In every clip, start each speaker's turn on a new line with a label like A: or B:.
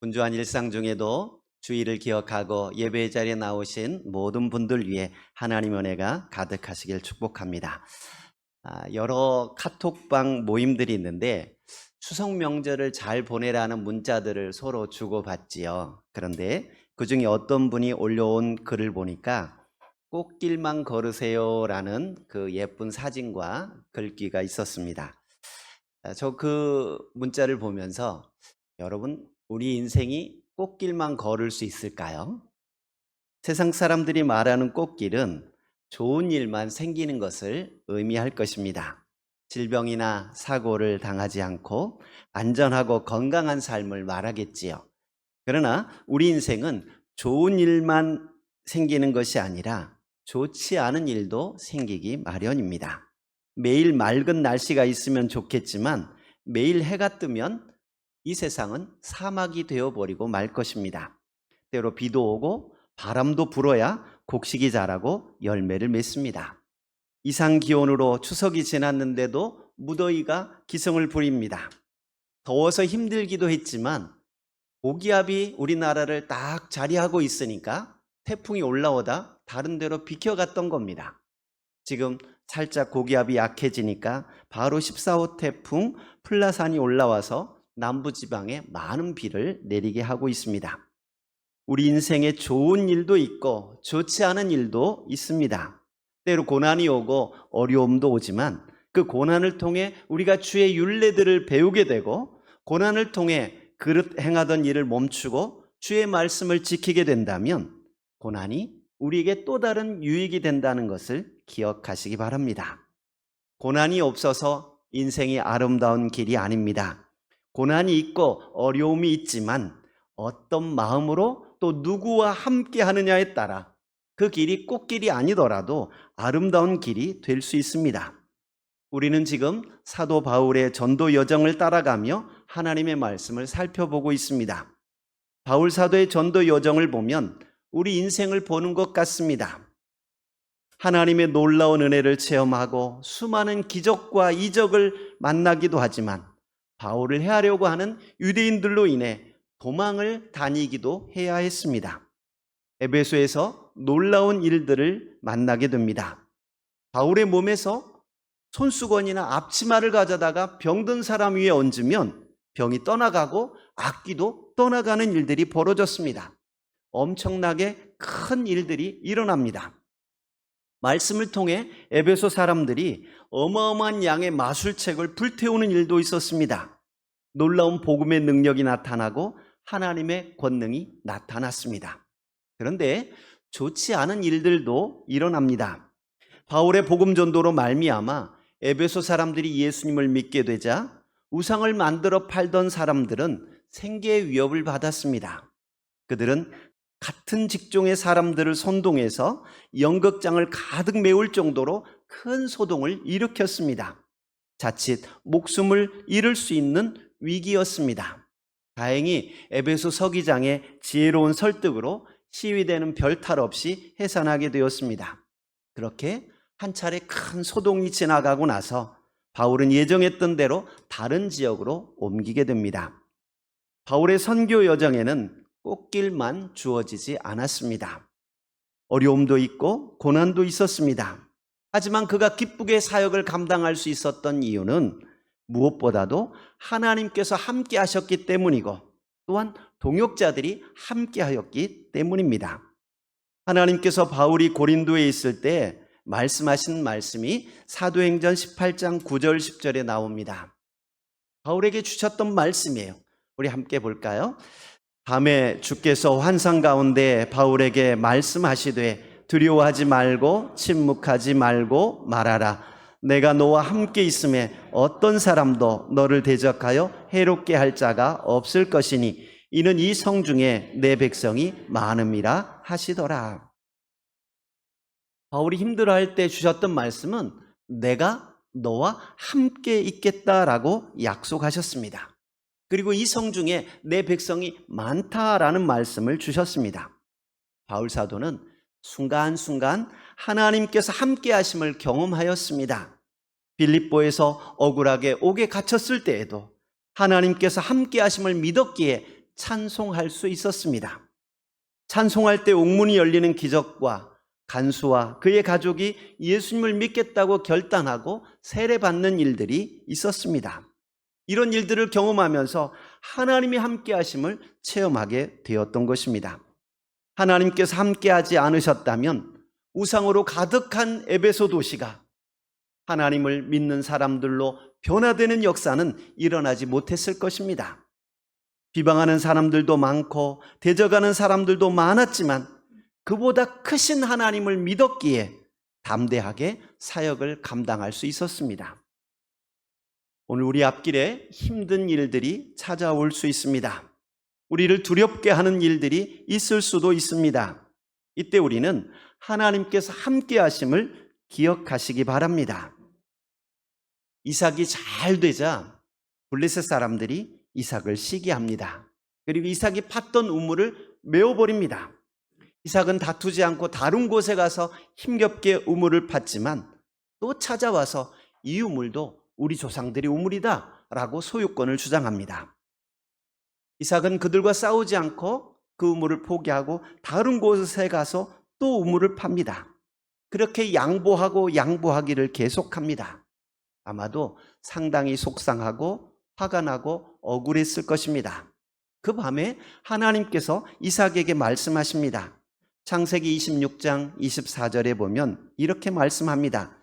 A: 분주한 일상 중에도 주의를 기억하고 예배 자리에 나오신 모든 분들 위해 하나님 은혜가 가득하시길 축복합니다. 아, 여러 카톡방 모임들이 있는데 추석 명절을 잘 보내라는 문자들을 서로 주고받지요. 그런데 그 중에 어떤 분이 올려온 글을 보니까 꽃길만 걸으세요라는 그 예쁜 사진과 글귀가 있었습니다. 저 그 문자를 보면서 여러분, 우리 인생이 꽃길만 걸을 수 있을까요? 세상 사람들이 말하는 꽃길은 좋은 일만 생기는 것을 의미할 것입니다. 질병이나 사고를 당하지 않고 안전하고 건강한 삶을 말하겠지요. 그러나 우리 인생은 좋은 일만 생기는 것이 아니라 좋지 않은 일도 생기기 마련입니다. 매일 맑은 날씨가 있으면 좋겠지만 매일 해가 뜨면 이 세상은 사막이 되어버리고 말 것입니다. 때로 비도 오고 바람도 불어야 곡식이 자라고 열매를 맺습니다. 이상 기온으로 추석이 지났는데도 무더위가 기승을 부립니다. 더워서 힘들기도 했지만 고기압이 우리나라를 딱 자리하고 있으니까 태풍이 올라오다 다른 데로 비켜갔던 겁니다. 지금 살짝 고기압이 약해지니까 바로 14호 태풍 플라산이 올라와서 남부지방에 많은 비를 내리게 하고 있습니다. 우리 인생에 좋은 일도 있고 좋지 않은 일도 있습니다. 때로 고난이 오고 어려움도 오지만 그 고난을 통해 우리가 주의 윤례들을 배우게 되고 고난을 통해 그릇 행하던 일을 멈추고 주의 말씀을 지키게 된다면 고난이 우리에게 또 다른 유익이 된다는 것을 기억하시기 바랍니다. 고난이 없어서 인생이 아름다운 길이 아닙니다. 고난이 있고 어려움이 있지만 어떤 마음으로 또 누구와 함께 하느냐에 따라 그 길이 꽃길이 아니더라도 아름다운 길이 될 수 있습니다. 우리는 지금 사도 바울의 전도 여정을 따라가며 하나님의 말씀을 살펴보고 있습니다. 바울 사도의 전도 여정을 보면 우리 인생을 보는 것 같습니다. 하나님의 놀라운 은혜를 체험하고 수많은 기적과 이적을 만나기도 하지만 바울을 해하려고 하는 유대인들로 인해 도망을 다니기도 해야 했습니다. 에베소에서 놀라운 일들을 만나게 됩니다. 바울의 몸에서 손수건이나 앞치마를 가져다가 병든 사람 위에 얹으면 병이 떠나가고 악기도 떠나가는 일들이 벌어졌습니다. 엄청나게 큰 일들이 일어납니다. 말씀을 통해 에베소 사람들이 어마어마한 양의 마술책을 불태우는 일도 있었습니다. 놀라운 복음의 능력이 나타나고 하나님의 권능이 나타났습니다. 그런데 좋지 않은 일들도 일어납니다. 바울의 복음 전도로 말미암아 에베소 사람들이 예수님을 믿게 되자 우상을 만들어 팔던 사람들은 생계의 위협을 받았습니다. 그들은 같은 직종의 사람들을 선동해서 연극장을 가득 메울 정도로 큰 소동을 일으켰습니다. 자칫 목숨을 잃을 수 있는 위기였습니다. 다행히 에베소 서기장의 지혜로운 설득으로 시위대는 별탈 없이 해산하게 되었습니다. 그렇게 한 차례 큰 소동이 지나가고 나서 바울은 예정했던 대로 다른 지역으로 옮기게 됩니다. 바울의 선교 여정에는 꽃길만 주어지지 않았습니다. 어려움도 있고 고난도 있었습니다. 하지만 그가 기쁘게 사역을 감당할 수 있었던 이유는 무엇보다도 하나님께서 함께 하셨기 때문이고 또한 동역자들이 함께 하였기 때문입니다. 하나님께서 바울이 고린도에 있을 때 말씀하신 말씀이 사도행전 18장 9절 10절에 나옵니다. 바울에게 주셨던 말씀이에요. 우리 함께 볼까요? 밤에 주께서 환상 가운데 바울에게 말씀하시되 두려워하지 말고 침묵하지 말고 말하라. 내가 너와 함께 있음에 어떤 사람도 너를 대적하여 해롭게 할 자가 없을 것이니 이는 이 성 중에 내 백성이 많음이라 하시더라. 바울이 힘들어할 때 주셨던 말씀은 내가 너와 함께 있겠다라고 약속하셨습니다. 그리고 이 성 중에 내 백성이 많다라는 말씀을 주셨습니다. 바울 사도는 순간순간 하나님께서 함께 하심을 경험하였습니다. 빌립보에서 억울하게 옥에 갇혔을 때에도 하나님께서 함께 하심을 믿었기에 찬송할 수 있었습니다. 찬송할 때 옥문이 열리는 기적과 간수와 그의 가족이 예수님을 믿겠다고 결단하고 세례받는 일들이 있었습니다. 이런 일들을 경험하면서 하나님이 함께 하심을 체험하게 되었던 것입니다. 하나님께서 함께 하지 않으셨다면 우상으로 가득한 에베소 도시가 하나님을 믿는 사람들로 변화되는 역사는 일어나지 못했을 것입니다. 비방하는 사람들도 많고 대적하는 사람들도 많았지만 그보다 크신 하나님을 믿었기에 담대하게 사역을 감당할 수 있었습니다. 오늘 우리 앞길에 힘든 일들이 찾아올 수 있습니다. 우리를 두렵게 하는 일들이 있을 수도 있습니다. 이때 우리는 하나님께서 함께 하심을 기억하시기 바랍니다. 이삭이 잘 되자 블레셋 사람들이 이삭을 시기합니다. 그리고 이삭이 팠던 우물을 메워버립니다. 이삭은 다투지 않고 다른 곳에 가서 힘겹게 우물을 팠지만 또 찾아와서 이 우물도 우리 조상들이 우물이다 라고 소유권을 주장합니다. 이삭은 그들과 싸우지 않고 그 우물을 포기하고 다른 곳에 가서 또 우물을 팝니다. 그렇게 양보하고 양보하기를 계속합니다. 아마도 상당히 속상하고 화가 나고 억울했을 것입니다. 그 밤에 하나님께서 이삭에게 말씀하십니다. 창세기 26장 24절에 보면 이렇게 말씀합니다.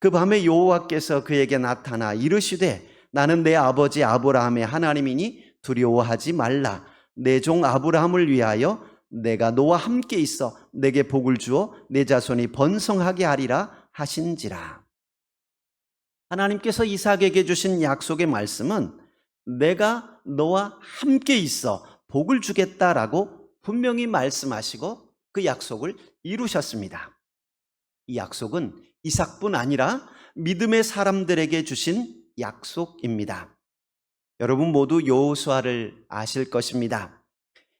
A: 그 밤에 여호와께서 그에게 나타나 이르시되 나는 내 아버지 아브라함의 하나님이니 두려워하지 말라. 내 종 아브라함을 위하여 내가 너와 함께 있어 내게 복을 주어 내 자손이 번성하게 하리라 하신지라. 하나님께서 이삭에게 주신 약속의 말씀은 내가 너와 함께 있어 복을 주겠다라고 분명히 말씀하시고 그 약속을 이루셨습니다. 이 약속은 이삭뿐 아니라 믿음의 사람들에게 주신 약속입니다. 여러분 모두 여호수아를 아실 것입니다.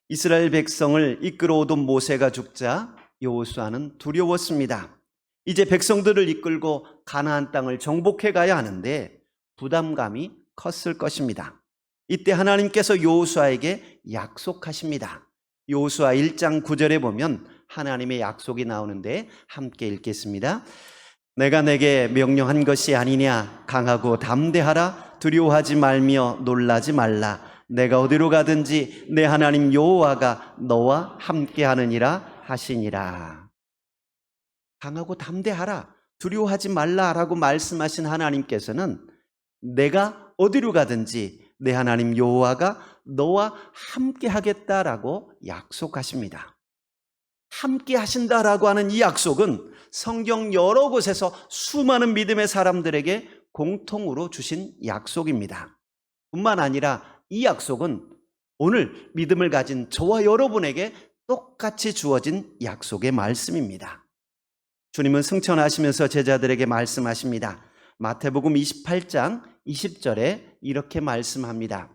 A: 이스라엘 백성을 이끌어오던 모세가 죽자 여호수아는 두려웠습니다. 이제 백성들을 이끌고 가나안 땅을 정복해 가야 하는데 부담감이 컸을 것입니다. 이때 하나님께서 여호수아에게 약속하십니다. 여호수아 1장 9절에 보면 하나님의 약속이 나오는데 함께 읽겠습니다. 내가 내게 명령한 것이 아니냐? 강하고 담대하라? 두려워하지 말며 놀라지 말라. 내가 어디로 가든지 내 하나님 여호와가 너와 함께 하느니라 하시니라. 강하고 담대하라 두려워하지 말라라고 말씀하신 하나님께서는 내가 어디로 가든지 내 하나님 여호와가 너와 함께 하겠다라고 약속하십니다. 함께 하신다라고 하는 이 약속은 성경 여러 곳에서 수많은 믿음의 사람들에게 공통으로 주신 약속입니다. 뿐만 아니라 이 약속은 오늘 믿음을 가진 저와 여러분에게 똑같이 주어진 약속의 말씀입니다. 주님은 승천하시면서 제자들에게 말씀하십니다. 마태복음 28장 20절에 이렇게 말씀합니다.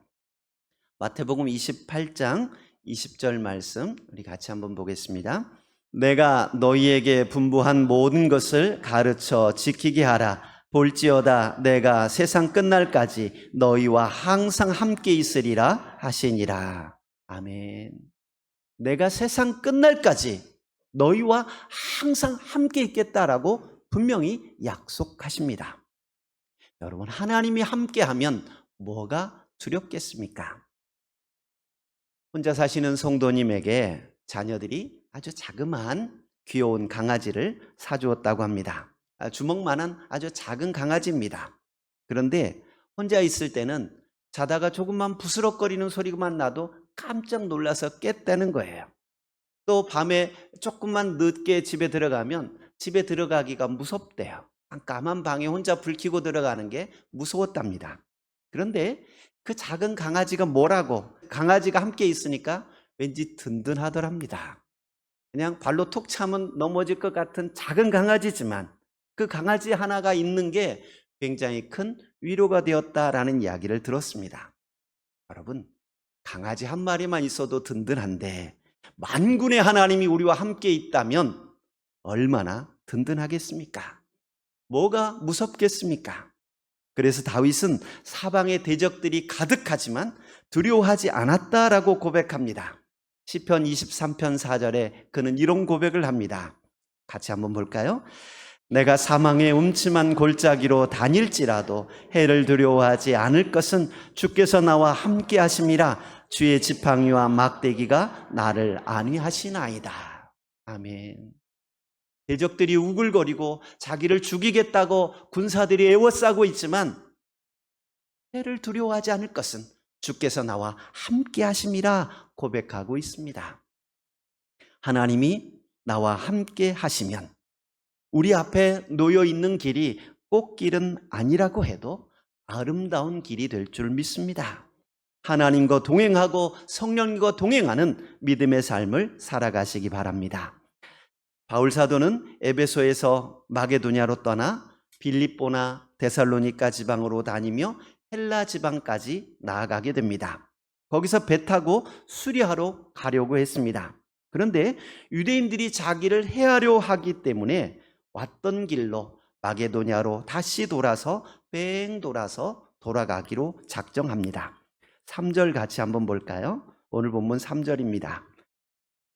A: 마태복음 28장 20절 말씀 우리 같이 한번 보겠습니다. 내가 너희에게 분부한 모든 것을 가르쳐 지키게 하라. 볼지어다 내가 세상 끝날까지 너희와 항상 함께 있으리라 하시니라. 아멘. 내가 세상 끝날까지 너희와 항상 함께 있겠다라고 분명히 약속하십니다. 여러분, 하나님이 함께 하면 뭐가 두렵겠습니까? 혼자 사시는 성도님에게 자녀들이 아주 자그마한 귀여운 강아지를 사주었다고 합니다. 아, 주먹만한 아주 작은 강아지입니다. 그런데 혼자 있을 때는 자다가 조금만 부스럭거리는 소리만 나도 깜짝 놀라서 깼다는 거예요. 또 밤에 조금만 늦게 집에 들어가면 집에 들어가기가 무섭대요. 깜깜한 방에 혼자 불 켜고 들어가는 게 무서웠답니다. 그런데 그 작은 강아지가 뭐라고 강아지가 함께 있으니까 왠지 든든하더랍니다. 그냥 발로 툭 차면 넘어질 것 같은 작은 강아지지만 그 강아지 하나가 있는 게 굉장히 큰 위로가 되었다라는 이야기를 들었습니다. 여러분, 강아지 한 마리만 있어도 든든한데 만군의 하나님이 우리와 함께 있다면 얼마나 든든하겠습니까? 뭐가 무섭겠습니까? 그래서 다윗은 사방에 대적들이 가득하지만 두려워하지 않았다라고 고백합니다. 시편 23편 4절에 그는 이런 고백을 합니다. 같이 한번 볼까요? 내가 사망의 음침한 골짜기로 다닐지라도 해를 두려워하지 않을 것은 주께서 나와 함께 하심이라 주의 지팡이와 막대기가 나를 안위하시나이다. 아멘. 대적들이 우글거리고 자기를 죽이겠다고 군사들이 애워싸고 있지만 해를 두려워하지 않을 것은 주께서 나와 함께 하심이라 고백하고 있습니다. 하나님이 나와 함께 하시면 우리 앞에 놓여 있는 길이 꽃길은 아니라고 해도 아름다운 길이 될 줄 믿습니다. 하나님과 동행하고 성령님과 동행하는 믿음의 삶을 살아가시기 바랍니다. 바울 사도는 에베소에서 마게도냐로 떠나 빌립보나 데살로니가 지방으로 다니며 헬라 지방까지 나아가게 됩니다. 거기서 배 타고 수리하러 가려고 했습니다. 그런데 유대인들이 자기를 해하려 하기 때문에 왔던 길로 마게도냐로 다시 돌아서 뺑 돌아서 돌아가기로 작정합니다. 3절 같이 한번 볼까요? 오늘 본문 3절입니다.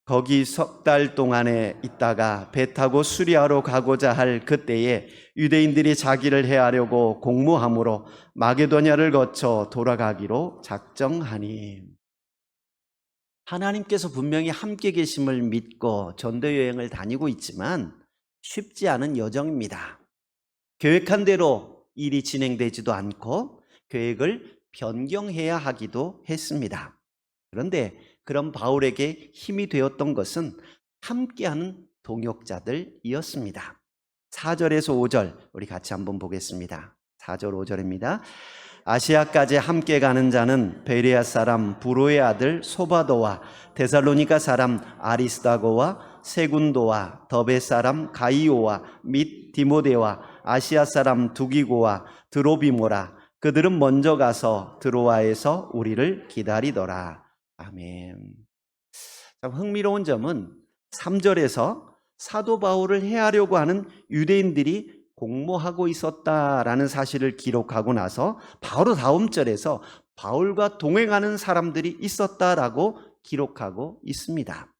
A: 거기 석 달 동안에 있다가 배 타고 수리하러 가고자 할 그때에 유대인들이 자기를 해하려고 공모함으로 마게도냐를 거쳐 돌아가기로 작정하니 하나님께서 분명히 함께 계심을 믿고 전도 여행을 다니고 있지만 쉽지 않은 여정입니다. 계획한 대로 일이 진행되지도 않고 계획을 변경해야 하기도 했습니다. 그런데 그런 바울에게 힘이 되었던 것은 함께하는 동역자들이었습니다. 4절에서 5절 우리 같이 한번 보겠습니다. 4절 5절입니다. 아시아까지 함께 가는 자는 베레아 사람 부로의 아들 소바도와 데살로니가 사람 아리스다고와 세군도와 더베 사람 가이오와 및 디모데와 아시아 사람 두기고와 드로비모라 그들은 먼저 가서 드로아에서 우리를 기다리더라. 아멘. 참 흥미로운 점은 3절에서 사도 바울을 해하려고 하는 유대인들이 공모하고 있었다라는 사실을 기록하고 나서 바로 다음 절에서 바울과 동행하는 사람들이 있었다라고 기록하고 있습니다.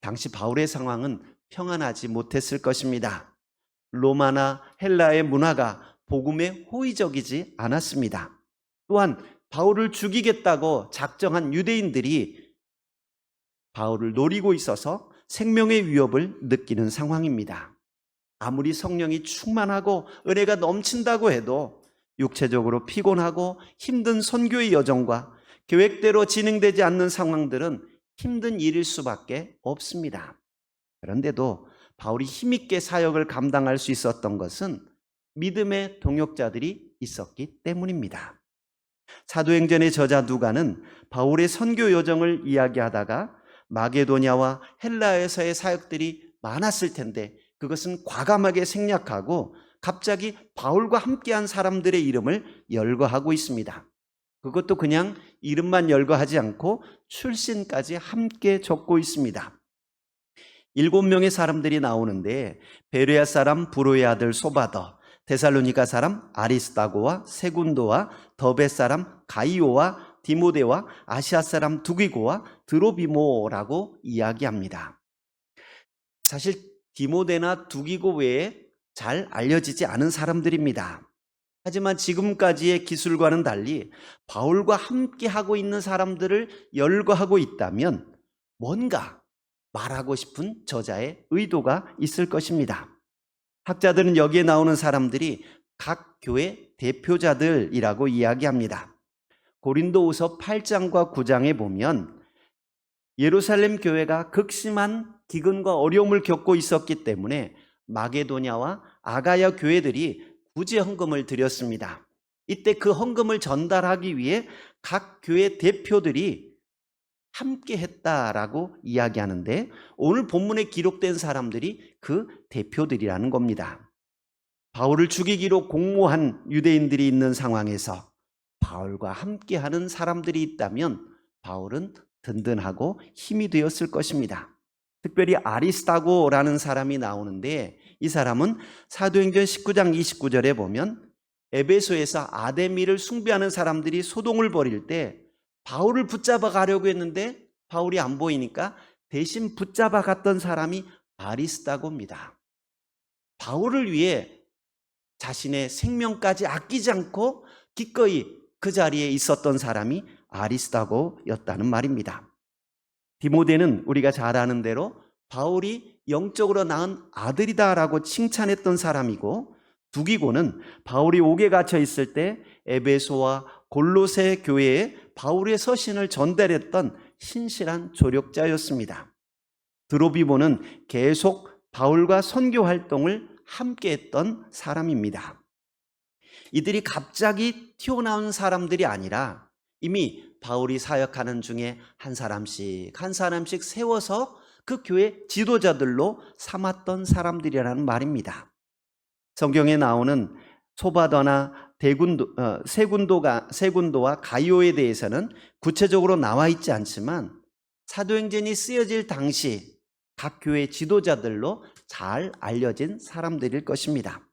A: 당시 바울의 상황은 평안하지 못했을 것입니다. 로마나 헬라의 문화가 복음에 호의적이지 않았습니다. 또한 바울을 죽이겠다고 작정한 유대인들이 바울을 노리고 있어서 생명의 위협을 느끼는 상황입니다. 아무리 성령이 충만하고 은혜가 넘친다고 해도 육체적으로 피곤하고 힘든 선교의 여정과 계획대로 진행되지 않는 상황들은 힘든 일일 수밖에 없습니다. 그런데도 바울이 힘있게 사역을 감당할 수 있었던 것은 믿음의 동역자들이 있었기 때문입니다. 사도행전의 저자 누가는 바울의 선교 여정을 이야기하다가 마게도냐와 헬라에서의 사역들이 많았을 텐데 그것은 과감하게 생략하고 갑자기 바울과 함께한 사람들의 이름을 열거하고 있습니다. 그것도 그냥 이름만 열거하지 않고 출신까지 함께 적고 있습니다. 일곱 명의 사람들이 나오는데 베레아 사람 부로의 아들 소바더, 데살로니가 사람 아리스다고와 세군도와 더베 사람 가이오와 디모데와 아시아 사람 두기고와 드로비모라고 이야기합니다. 사실 디모데나 두기고 외에 잘 알려지지 않은 사람들입니다. 하지만 지금까지의 기술과는 달리 바울과 함께 하고 있는 사람들을 열거하고 있다면 뭔가 말하고 싶은 저자의 의도가 있을 것입니다. 학자들은 여기에 나오는 사람들이 각 교회 대표자들이라고 이야기합니다. 고린도후서 8장과 9장에 보면 예루살렘 교회가 극심한 기근과 어려움을 겪고 있었기 때문에 마게도냐와 아가야 교회들이 구제 헌금을 드렸습니다. 이때 그 헌금을 전달하기 위해 각 교회 대표들이 함께 했다라고 이야기하는데 오늘 본문에 기록된 사람들이 그 대표들이라는 겁니다. 바울을 죽이기로 공모한 유대인들이 있는 상황에서 바울과 함께 하는 사람들이 있다면 바울은 든든하고 힘이 되었을 것입니다. 특별히 아리스타고라는 사람이 나오는데 이 사람은 사도행전 19장 29절에 보면 에베소에서 아데미를 숭배하는 사람들이 소동을 벌일 때 바울을 붙잡아 가려고 했는데 바울이 안 보이니까 대신 붙잡아 갔던 사람이 아리스다고입니다. 바울을 위해 자신의 생명까지 아끼지 않고 기꺼이 그 자리에 있었던 사람이 아리스다고였다는 말입니다. 디모데는 우리가 잘 아는 대로 바울이 영적으로 낳은 아들이다라고 칭찬했던 사람이고 두기고는 바울이 옥에 갇혀 있을 때 에베소와 골로새 교회에 바울의 서신을 전달했던 신실한 조력자였습니다. 드로비보는 계속 바울과 선교 활동을 함께 했던 사람입니다. 이들이 갑자기 튀어나온 사람들이 아니라 이미 바울이 사역하는 중에 한 사람씩 한 사람씩 세워서 그 교회 지도자들로 삼았던 사람들이라는 말입니다. 성경에 나오는 소바더나 대군도, 어, 세군도가, 세군도와 가이오에 대해서는 구체적으로 나와 있지 않지만 사도행전이 쓰여질 당시 각 교회 지도자들로 잘 알려진 사람들일 것입니다.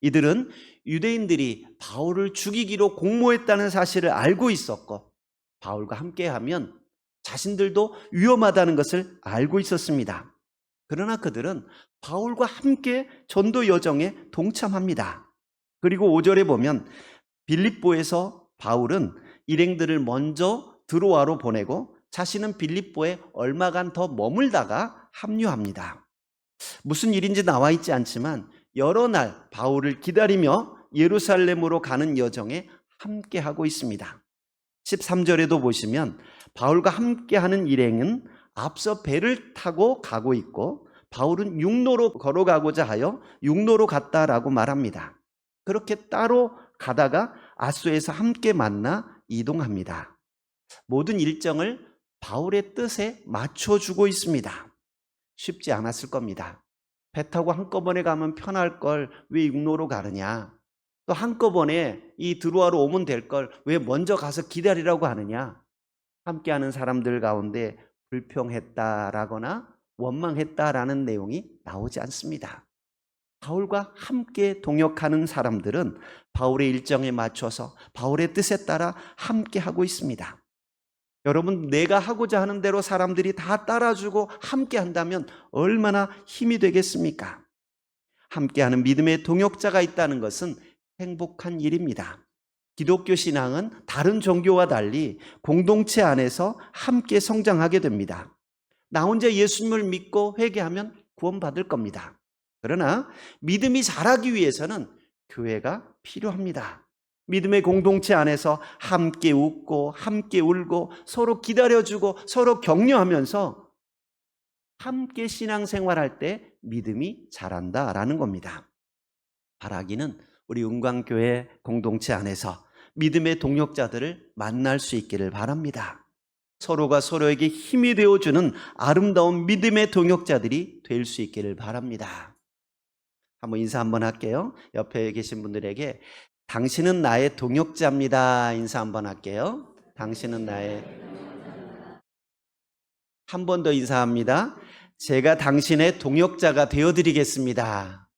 A: 이들은 유대인들이 바울을 죽이기로 공모했다는 사실을 알고 있었고 바울과 함께하면 자신들도 위험하다는 것을 알고 있었습니다. 그러나 그들은 바울과 함께 전도 여정에 동참합니다. 그리고 5절에 보면 빌립보에서 바울은 일행들을 먼저 드로아로 보내고 자신은 빌립보에 얼마간 더 머물다가 합류합니다. 무슨 일인지 나와 있지 않지만 여러 날 바울을 기다리며 예루살렘으로 가는 여정에 함께 하고 있습니다. 13절에도 보시면 바울과 함께 하는 일행은 앞서 배를 타고 가고 있고 바울은 육로로 걸어가고자 하여 육로로 갔다라고 말합니다. 그렇게 따로 가다가 아수에서 함께 만나 이동합니다. 모든 일정을 바울의 뜻에 맞춰주고 있습니다. 쉽지 않았을 겁니다. 배 타고 한꺼번에 가면 편할 걸 왜 육로로 가느냐? 또 한꺼번에 이 드로아로 오면 될 걸 왜 먼저 가서 기다리라고 하느냐? 함께하는 사람들 가운데 불평했다라거나 원망했다라는 내용이 나오지 않습니다. 바울과 함께 동역하는 사람들은 바울의 일정에 맞춰서 바울의 뜻에 따라 함께 하고 있습니다. 여러분, 내가 하고자 하는 대로 사람들이 다 따라주고 함께 한다면 얼마나 힘이 되겠습니까? 함께하는 믿음의 동역자가 있다는 것은 행복한 일입니다. 기독교 신앙은 다른 종교와 달리 공동체 안에서 함께 성장하게 됩니다. 나 혼자 예수님을 믿고 회개하면 구원받을 겁니다. 그러나 믿음이 자라기 위해서는 교회가 필요합니다. 믿음의 공동체 안에서 함께 웃고 함께 울고 서로 기다려주고 서로 격려하면서 함께 신앙생활할 때 믿음이 자란다라는 겁니다. 바라기는 우리 은광교회 공동체 안에서 믿음의 동역자들을 만날 수 있기를 바랍니다. 서로가 서로에게 힘이 되어주는 아름다운 믿음의 동역자들이 될 수 있기를 바랍니다. 한번 인사 한번 할게요. 옆에 계신 분들에게 당신은 나의 동역자입니다. 인사 한번 할게요. 당신은 나의 한 번 더 인사합니다. 제가 당신의 동역자가 되어 드리겠습니다.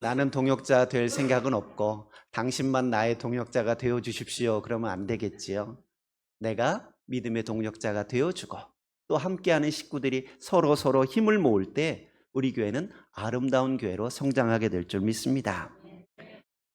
A: 나는 동역자 될 생각은 없고 당신만 나의 동역자가 되어 주십시오. 그러면 안 되겠지요. 내가 믿음의 동역자가 되어 주고 또 함께하는 식구들이 서로 서로 힘을 모을 때 우리 교회는 아름다운 교회로 성장하게 될 줄 믿습니다.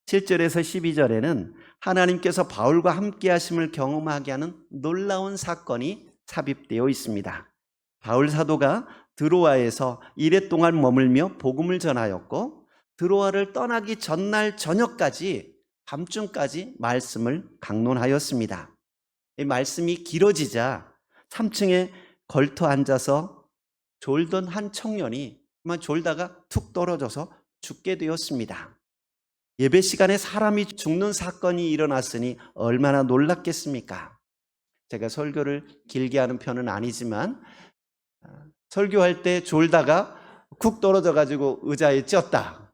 A: 7절에서 12절에는 하나님께서 바울과 함께 하심을 경험하게 하는 놀라운 사건이 삽입되어 있습니다. 바울 사도가 드로아에서 이래 동안 머물며 복음을 전하였고 드로아를 떠나기 전날 저녁까지 밤중까지 말씀을 강론하였습니다. 이 말씀이 길어지자 3층에 걸터 앉아서 졸던 한 청년이 그만 졸다가 툭 떨어져서 죽게 되었습니다. 예배 시간에 사람이 죽는 사건이 일어났으니 얼마나 놀랐겠습니까? 제가 설교를 길게 하는 편은 아니지만 설교할 때 졸다가 쿡 떨어져 가지고 의자에 쪘다.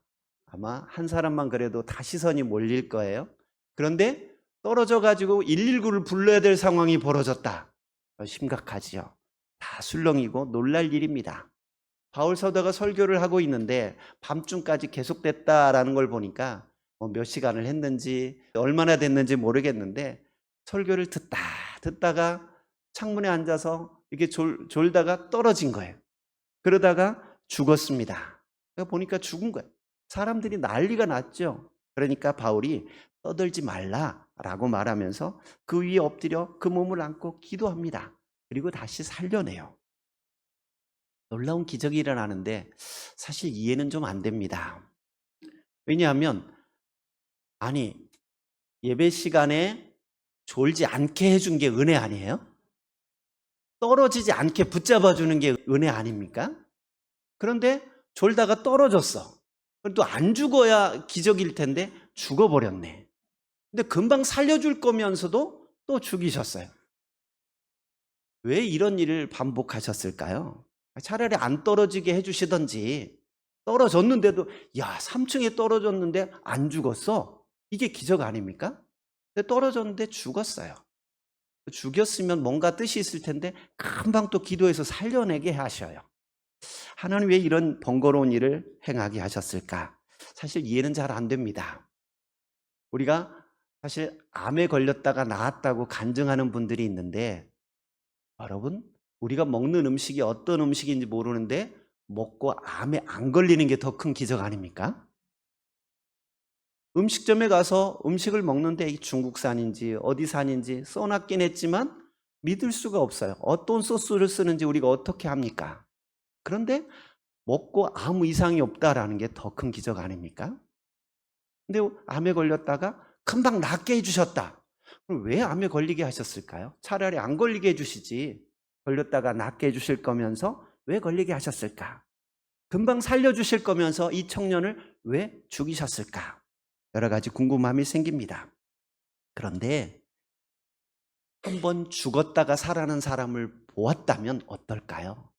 A: 아마 한 사람만 그래도 다 시선이 몰릴 거예요. 그런데 떨어져 가지고 119를 불러야 될 상황이 벌어졌다. 심각하지요. 다 술렁이고 놀랄 일입니다. 바울 서다가 설교를 하고 있는데 밤중까지 계속됐다라는 걸 보니까 뭐몇 시간을 했는지 얼마나 됐는지 모르겠는데 설교를 듣다 듣다가 창문에 앉아서 이렇게 졸, 졸다가 떨어진 거예요. 그러다가 죽었습니다. 그러니까 보니까 죽은 거예요. 사람들이 난리가 났죠. 그러니까 바울이 떠들지 말라라고 말하면서 그 위에 엎드려 그 몸을 안고 기도합니다. 그리고 다시 살려내요. 놀라운 기적이 일어나는데 사실 이해는 좀 안 됩니다. 왜냐하면 아니 예배 시간에 졸지 않게 해준 게 은혜 아니에요? 떨어지지 않게 붙잡아 주는 게 은혜 아닙니까? 그런데 졸다가 떨어졌어. 또안 죽어야 기적일 텐데 죽어버렸네. 근데 금방 살려줄 거면서도 또 죽이셨어요. 왜 이런 일을 반복하셨을까요? 차라리 안 떨어지게 해주시던지 떨어졌는데도 야 3층에 떨어졌는데 안 죽었어? 이게 기적 아닙니까? 떨어졌는데 죽었어요. 죽였으면 뭔가 뜻이 있을 텐데 금방 또 기도해서 살려내게 하셔요. 하나님 왜 이런 번거로운 일을 행하게 하셨을까? 사실 이해는 잘 안 됩니다. 우리가 사실 암에 걸렸다가 나았다고 간증하는 분들이 있는데 여러분 우리가 먹는 음식이 어떤 음식인지 모르는데 먹고 암에 안 걸리는 게 더 큰 기적 아닙니까? 음식점에 가서 음식을 먹는데 이 중국산인지 어디산인지 써놨긴 했지만 믿을 수가 없어요. 어떤 소스를 쓰는지 우리가 어떻게 합니까? 그런데 먹고 아무 이상이 없다라는 게 더 큰 기적 아닙니까? 근데 암에 걸렸다가 금방 낫게 해주셨다. 그럼 왜 암에 걸리게 하셨을까요? 차라리 안 걸리게 해주시지. 걸렸다가 낫게 해주실 거면서 왜 걸리게 하셨을까? 금방 살려주실 거면서 이 청년을 왜 죽이셨을까? 여러 가지 궁금함이 생깁니다. 그런데 한 번 죽었다가 살아난 사람을 보았다면 어떨까요?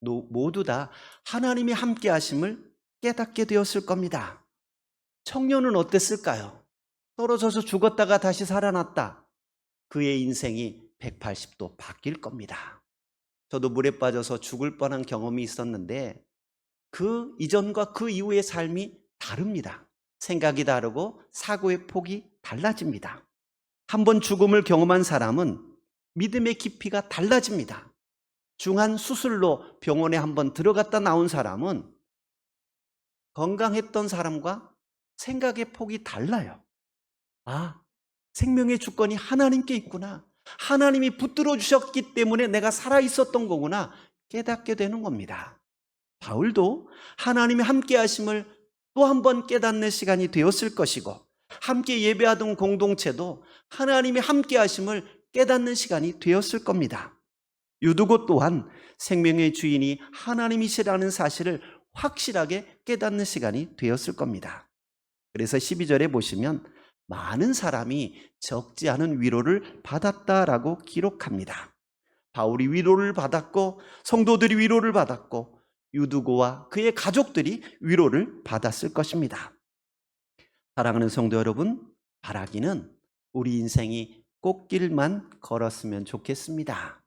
A: 노- 모두 다 하나님이 함께 하심을 깨닫게 되었을 겁니다. 청년은 어땠을까요? 떨어져서 죽었다가 다시 살아났다. 그의 인생이 180도 바뀔 겁니다. 저도 물에 빠져서 죽을 뻔한 경험이 있었는데 그 이전과 그 이후의 삶이 다릅니다. 생각이 다르고 사고의 폭이 달라집니다. 한 번 죽음을 경험한 사람은 믿음의 깊이가 달라집니다. 중한 수술로 병원에 한 번 들어갔다 나온 사람은 건강했던 사람과 생각의 폭이 달라요. 아, 생명의 주권이 하나님께 있구나. 하나님이 붙들어 주셨기 때문에 내가 살아 있었던 거구나. 깨닫게 되는 겁니다. 바울도 하나님이 함께 하심을 또 한 번 깨닫는 시간이 되었을 것이고, 함께 예배하던 공동체도 하나님이 함께 하심을 깨닫는 시간이 되었을 겁니다. 유두고 또한 생명의 주인이 하나님이시라는 사실을 확실하게 깨닫는 시간이 되었을 겁니다. 그래서 12절에 보시면 많은 사람이 적지 않은 위로를 받았다라고 기록합니다. 바울이 위로를 받았고 성도들이 위로를 받았고 유두고와 그의 가족들이 위로를 받았을 것입니다. 사랑하는 성도 여러분, 바라기는 우리 인생이 꽃길만 걸었으면 좋겠습니다.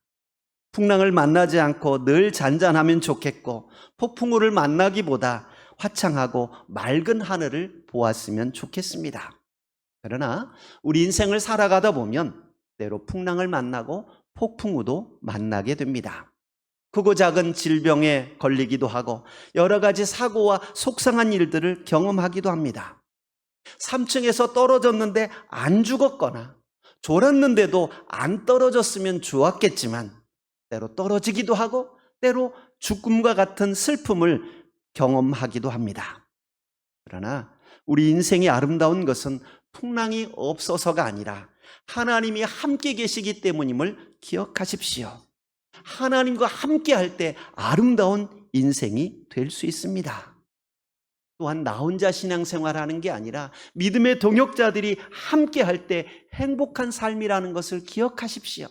A: 풍랑을 만나지 않고 늘 잔잔하면 좋겠고 폭풍우를 만나기보다 화창하고 맑은 하늘을 보았으면 좋겠습니다. 그러나 우리 인생을 살아가다 보면 때로 풍랑을 만나고 폭풍우도 만나게 됩니다. 크고 작은 질병에 걸리기도 하고 여러 가지 사고와 속상한 일들을 경험하기도 합니다. 3층에서 떨어졌는데 안 죽었거나 졸았는데도 안 떨어졌으면 좋았겠지만 때로 떨어지기도 하고 때로 죽음과 같은 슬픔을 경험하기도 합니다. 그러나 우리 인생이 아름다운 것은 풍랑이 없어서가 아니라 하나님이 함께 계시기 때문임을 기억하십시오. 하나님과 함께 할 때 아름다운 인생이 될 수 있습니다. 또한 나 혼자 신앙생활하는 게 아니라 믿음의 동역자들이 함께 할 때 행복한 삶이라는 것을 기억하십시오.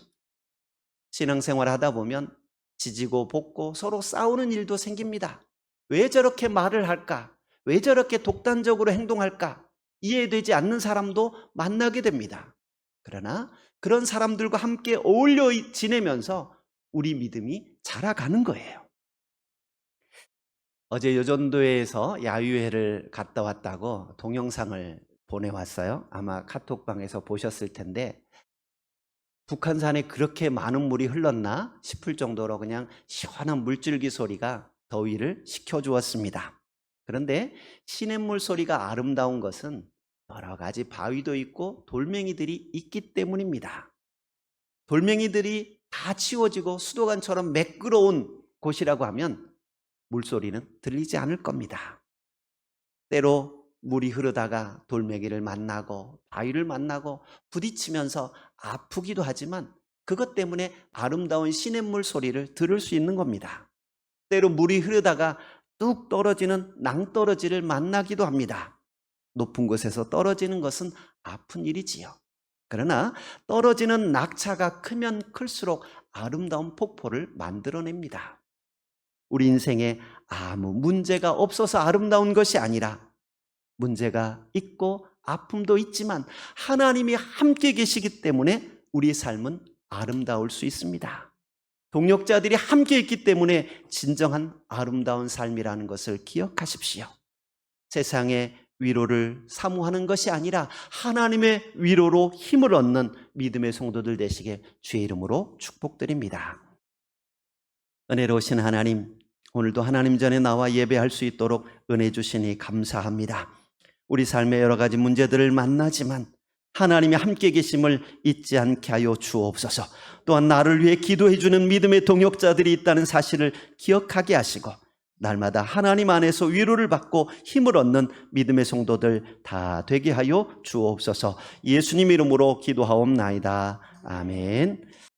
A: 신앙생활 하다 보면 지지고 볶고 서로 싸우는 일도 생깁니다. 왜 저렇게 말을 할까? 왜 저렇게 독단적으로 행동할까? 이해되지 않는 사람도 만나게 됩니다. 그러나 그런 사람들과 함께 어울려 지내면서 우리 믿음이 자라가는 거예요. 어제 여전도에서 야유회를 갔다 왔다고 동영상을 보내왔어요. 아마 카톡방에서 보셨을 텐데 북한산에 그렇게 많은 물이 흘렀나 싶을 정도로 그냥 시원한 물줄기 소리가 더위를 식혀주었습니다. 그런데 시냇물 소리가 아름다운 것은 여러 가지 바위도 있고 돌멩이들이 있기 때문입니다. 돌멩이들이 다 치워지고 수도관처럼 매끄러운 곳이라고 하면 물소리는 들리지 않을 겁니다. 때로 물이 흐르다가 돌멩이를 만나고 바위를 만나고 부딪히면서 아프기도 하지만 그것 때문에 아름다운 시냇물 소리를 들을 수 있는 겁니다. 때로 물이 흐르다가 뚝 떨어지는 낭떠러지를 만나기도 합니다. 높은 곳에서 떨어지는 것은 아픈 일이지요. 그러나 떨어지는 낙차가 크면 클수록 아름다운 폭포를 만들어냅니다. 우리 인생에 아무 문제가 없어서 아름다운 것이 아니라 문제가 있고 아픔도 있지만 하나님이 함께 계시기 때문에 우리 삶은 아름다울 수 있습니다. 동역자들이 함께 있기 때문에 진정한 아름다운 삶이라는 것을 기억하십시오. 세상의 위로를 사모하는 것이 아니라 하나님의 위로로 힘을 얻는 믿음의 성도들 되시게 주의 이름으로 축복드립니다. 은혜로우신 하나님, 오늘도 하나님 전에 나와 예배할 수 있도록 은혜 주시니 감사합니다. 우리 삶의 여러 가지 문제들을 만나지만 하나님이 함께 계심을 잊지 않게 하여 주옵소서. 또한 나를 위해 기도해 주는 믿음의 동역자들이 있다는 사실을 기억하게 하시고 날마다 하나님 안에서 위로를 받고 힘을 얻는 믿음의 성도들 다 되게 하여 주옵소서. 예수님 이름으로 기도하옵나이다. 아멘.